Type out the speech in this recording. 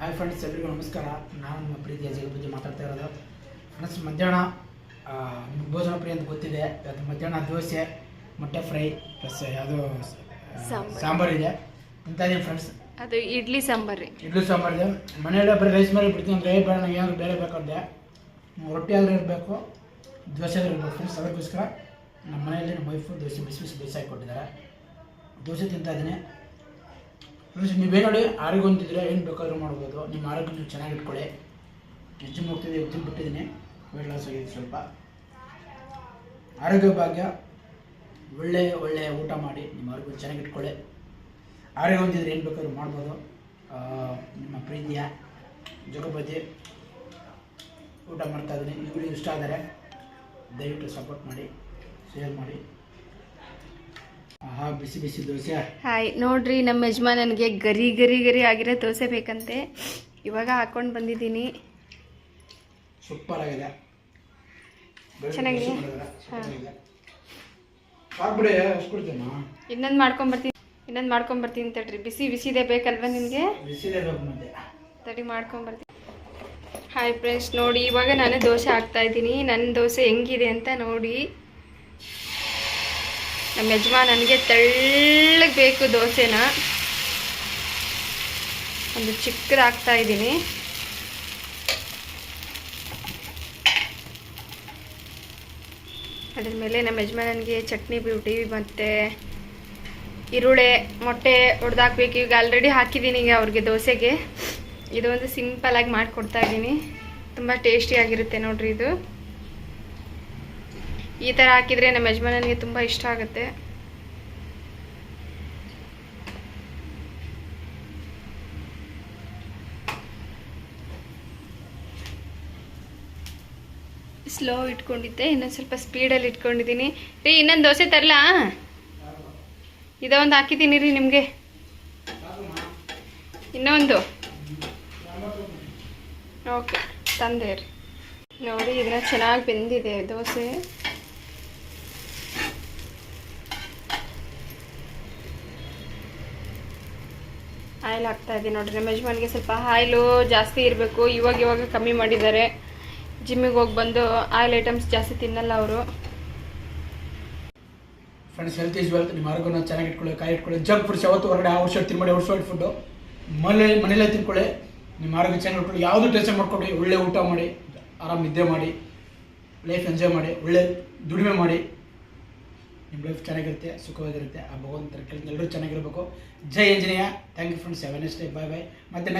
Hi friends ಎಲ್ರಿಗೂ ನಮಸ್ಕಾರ. ನಾನು ನಿಮ್ಮ ಪ್ರೀತಿಯ ಜಗ ಬಗ್ಗೆ ಮಾತಾಡ್ತಾ ಇರೋದು. ಫ್ರೆಂಡ್ಸ್ ಮಧ್ಯಾಹ್ನ ನಿಮ್ಗೆ ಭೋಜನ ಪ್ರಿಯ ಅಂತ ಗೊತ್ತಿದೆ. ಅದು ಮಧ್ಯಾಹ್ನ ದೋಸೆ ಮೊಟ್ಟೆ ಫ್ರೈ ಪ್ಲಸ್ ಯಾವುದು ಸಾಂಬಾರ್. ಸಾಂಬಾರು ಇದೆ. ಅಂತ ಇದೀನಿ ಫ್ರೆಂಡ್ಸ್ ಅದು ಇಡ್ಲಿ ಸಾಂಬಾರು. ರೀ ಇಡ್ಲಿ ಸಾಂಬಾರು ಇದೆ. ಮನೆಯಲ್ಲೇ ಬರೀ ರೈಸ್ ಮೇಲೆ ಬಿಡ್ತೀನಿ ರೈ ಬೇಡ ನಂಗೆ ಏನಾದ್ರು ಬೇರೆ ಬೇಕಂದೆ ರೊಟ್ಟಿ ಆದರೂ ಇರಬೇಕು ದೋಸೆ ಆದರೂ ಇರಬೇಕು ಫ್ರೆಂಡ್ಸ್ ಅದಕ್ಕೋಸ್ಕರ ನಮ್ಮ ಮನೆಯಲ್ಲಿ ನಮ್ಮ ವೈಫು ದೋಸೆ ಬಿಸಿ ಬಿಸಿ ಬೇಯಿಸಿ ಕೊಟ್ಟಿದ್ದಾರೆ ದೋಸೆ ತಿಂತಾ ಇದ್ದೀನಿ. ಫ್ರೆಂಡ್ಸ್ ನೀವೇ ನೋಡಿ ಆರೋಗ್ಯ ಏನು ಬೇಕಾದ್ರೂ ಮಾಡ್ಬೋದು. ನಿಮ್ಮ ಆರೋಗ್ಯ ನೀವು ಚೆನ್ನಾಗಿ ಇಟ್ಕೊಳ್ಳಿ. ಹೆಚ್ಚು ಹೋಗ್ತಿದೆ ತಿಂದು ಬಿಟ್ಟಿದ್ದೀನಿ. ವೆಯ್ಟ್ ಲಾಸ್ ಆಗಿದೆ ಸ್ವಲ್ಪ. ಆರೋಗ್ಯ ಭಾಗ್ಯ, ಒಳ್ಳೆ ಒಳ್ಳೆ ಊಟ ಮಾಡಿ, ನಿಮ್ಮ ಆರೋಗ್ಯ ಚೆನ್ನಾಗಿ ಇಟ್ಕೊಳ್ಳಿ. ಆರೋಗ್ಯ ಹೊಂದಿದ್ರೆ ಏನು ಬೇಕಾದ್ರೂ ಮಾಡ್ಬೋದು. ನಿಮ್ಮ ಪ್ರೀತಿಯ ಜಗಪತಿ ಊಟ ಮಾಡ್ತಾ ಇದ್ದೀನಿ. ವಿಡಿಯೋ ಇಷ್ಟ ಆದರೆ ದಯವಿಟ್ಟು ಸಪೋರ್ಟ್ ಮಾಡಿ ಶೇರ್ ಮಾಡಿ. ಬಿಸಿ ಬಿಸಿ ದೋಸೆ. ಹಾಯ್ ನೋಡ್ರಿ ನಮ್ಮ ಯಜಮಾನನಿಗೆ ಗರಿ ಗರಿ ಗರಿ ಆಗಿರೋ ದೋಸೆ ಬೇಕಂತೆ. ಇವಾಗ ಹಾಕೊಂಡು ಬಂದಿದ್ದೀನಿ. ಸೂಪರ್ ಆಗಿದೆ ಚೆನ್ನಾಗಿದೆ? ಇನ್ನೊಂದು ಮಾಡ್ಕೊಂಬರ್ತೀನಿ ಇನ್ನೊಂದು ಮಾಡ್ಕೊಂಬರ್ತೀನಿ ಅಂತ ಹೇಳ್ರಿ ಬಿಸಿ ಬಿಸಿದೆ ಬೇಕಲ್ವಾ ನಿಮಗೆ? ತಡಿ ಮಾಡ್ಕೊಂಬರ್ತೀನಿ ಹಾಯ್ ಫ್ರೆಂಡ್ಸ್ ನೋಡಿ ಇವಾಗ ನಾನು ದೋಸೆ ಹಾಕ್ತಾ ಇದ್ದೀನಿ. ನನ್ನ ದೋಸೆ ಹೆಂಗಿದೆ ಅಂತ ನೋಡಿ. ನಮ್ಮ ಯಜಮಾನನಿಗೆ ತೆಳ್ಳಗೆ ಬೇಕು ದೋಸೆನ. ಒಂದು ಚಿಕ್ಕದಾಗ್ತಾ ಇದ್ದೀನಿ. ಅದ್ರ ಮೇಲೆ ನಮ್ಮ ಯಜಮಾನನಿಗೆ ಚಟ್ನಿ ಬ್ಯೂಟಿ ಮತ್ತು ಈರುಳ್ಳಿ, ಮೊಟ್ಟೆ ಹೊಡೆದಾಕ್ಬೇಕು ಈಗ ಆಲ್ರೆಡಿ ಹಾಕಿದ್ದೀನಿ ಈಗ ಅವ್ರಿಗೆ ದೋಸೆಗೆ. ಇದು ಒಂದು ಸಿಂಪಲಾಗಿ ಮಾಡಿಕೊಡ್ತಾ ಇದ್ದೀನಿ. ತುಂಬ ಟೇಸ್ಟಿಯಾಗಿರುತ್ತೆ ನೋಡ್ರಿ ಇದು. ಈ ಥರ ಹಾಕಿದರೆ ನಮ್ಮ ಯಜಮಾನನಿಗೆ ತುಂಬ ಇಷ್ಟ ಆಗುತ್ತೆ. ಸ್ಲೋ ಇಟ್ಕೊಂಡಿದ್ದೆ, ಇನ್ನೊಂದು ಸ್ವಲ್ಪ ಸ್ಪೀಡಲ್ಲಿ ಇಟ್ಕೊಂಡಿದ್ದೀನಿ. ರೀ, ಇನ್ನೊಂದು ದೋಸೆ ತರಲ? ಇದೊಂದು ಹಾಕಿದ್ದೀನಿ ರೀ ನಿಮಗೆ. ಇನ್ನೊಂದು? ಓಕೆ ತಂದೆ ರೀ. ನೋಡಿ ಇದನ್ನ ಚೆನ್ನಾಗಿ ಬೆಂದಿದೆ ದೋಸೆ. ಆಯಿಲ್ ಹಾಕ್ತಾ ಇದ್ದೀನಿ ನೋಡ್ರಿ. ನಮ್ಮ ಯಜಮಾನಿಗೆ ಸ್ವಲ್ಪ ಆಯಿಲು ಜಾಸ್ತಿ ಇರಬೇಕು. ಇವಾಗ ಇವಾಗ ಕಮ್ಮಿ ಮಾಡಿದ್ದಾರೆ. ಜಿಮ್ಮಿಗೆ ಹೋಗಿ ಬಂದು ಆಯಿಲ್ ಐಟಮ್ಸ್ ಜಾಸ್ತಿ ತಿನ್ನಲ್ಲ ಅವರು. ಫ್ರೆಂಡ್ಸ್ ಹೆಲ್ತ್ ಈಸ್ ವೆಲ್ತ್ ನಿಮ್ಮ ಆರೋಗ್ಯನ ಚೆನ್ನಾಗಿ ಇಟ್ಕೊಳ್ಳಿ, ಕಾಯಿ ಇಟ್ಕೊಳ್ಳಿ. ಜಂಕ್ ಫುಡ್ಸ್ ಯಾವತ್ತು ಹೊರಗಡೆ ಔಟ್ ಸೈಡ್ ತಿನ್ಬೇಡಿ ಔಟ್ ಸೈಡ್ ಫುಡ್ಡು ಮನೆ ಮನೇಲೇ ತಿನ್ಕೊಳ್ಳಿ. ನಿಮ್ಮ ಆರೋಗ್ಯ ಚೆನ್ನಾಗಿ ಇಟ್ಕೊಳ್ಳಿ. ಯಾವುದು ಟೆನ್ಷನ್ ಮಾಡ್ಕೊಳ್ಳಿ ಒಳ್ಳೆ ಊಟ ಮಾಡಿ, ಆರಾಮ್ ನಿದ್ದೆ ಮಾಡಿ ಲೈಫ್ ಎಂಜಾಯ್ ಮಾಡಿ, ಒಳ್ಳೆ ದುಡಿಮೆ ಮಾಡಿ. ನಿಮ್ಮ ಲೈಫ್ ಚೆನ್ನಾಗಿರುತ್ತೆ, ಸುಖವಾಗಿರುತ್ತೆ. ಆ ಭಗವಂತರ ಕೆಲಸ ಎಲ್ಲರೂ ಚೆನ್ನಾಗಿರಬೇಕು. ಜೈ Anjaneya. Thank you friends seven S day bye bye ಮತ್ತೆ